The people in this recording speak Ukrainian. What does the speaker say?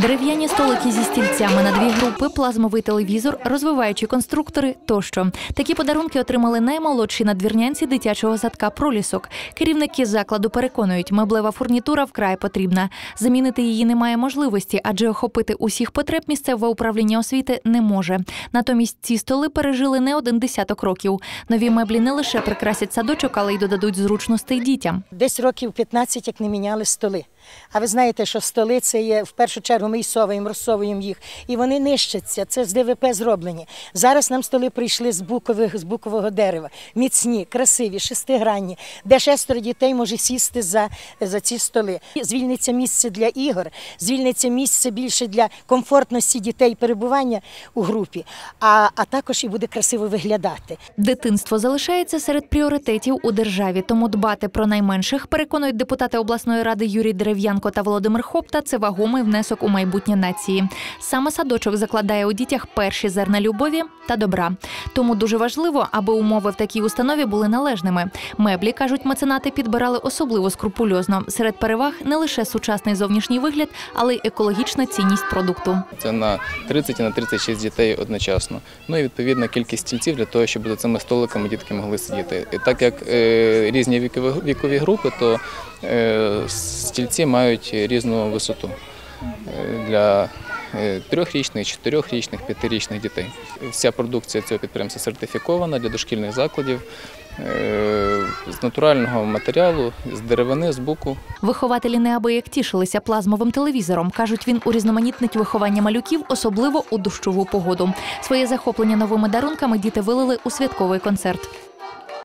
Дерев'яні столики зі стільцями на дві групи, плазмовий телевізор, розвиваючі конструктори тощо. Такі подарунки отримали наймолодші надвірнянці дитячого садка пролісок. Керівники закладу переконують, меблева фурнітура вкрай потрібна. Замінити її немає можливості, адже охопити усіх потреб місцеве управління освіти не може. Натомість ці столи пережили не один десяток років. Нові меблі не лише прикрасять садочок, але й додадуть зручностей дітям. Десь років 15, як не міняли столи. А ви знаєте, що столи це є в першу чергу ми і совуємо, розсовуємо їх, і вони нищаться. Це з ДВП зроблені. Зараз нам столи прийшли з букових з букового дерева, міцні, красиві, шестигранні, де шестеро дітей може сісти за, за ці столи. Звільниться місце для ігор, звільниться місце більше для комфортності дітей перебування у групі, а, а також і буде красиво виглядати. Дитинство залишається серед пріоритетів у державі, тому дбати про найменших переконують депутати обласної ради Юрій Дерев'янко та Володимир Хопта. Це вагомий внесок у майбутнє нації. Саме садочок закладає у дітях перші зерна любові та добра. Тому дуже важливо, аби умови в такій установі були належними. Меблі кажуть, меценати підбирали особливо скрупульозно. Серед переваг не лише сучасний зовнішній вигляд, але й екологічна цінність продукту. Це на 30 і на 36 дітей одночасно. Ну і відповідна кількість стільців для того, щоб за цими столиками дітки могли сидіти. І так як е, різні вікові, вікові групи, то е, стільці мають різну висоту е, для е, трьохрічних, чотирьохрічних, п'ятирічних дітей. Вся продукція цього підприємства сертифікована для дошкільних закладів е, з натурального матеріалу, з деревини, з буку. Вихователі неабияк тішилися плазмовим телевізором. кажуть, він урізноманітнить виховання малюків, особливо у дощову погоду. Своє захоплення новими дарунками діти вилили у святковий концерт.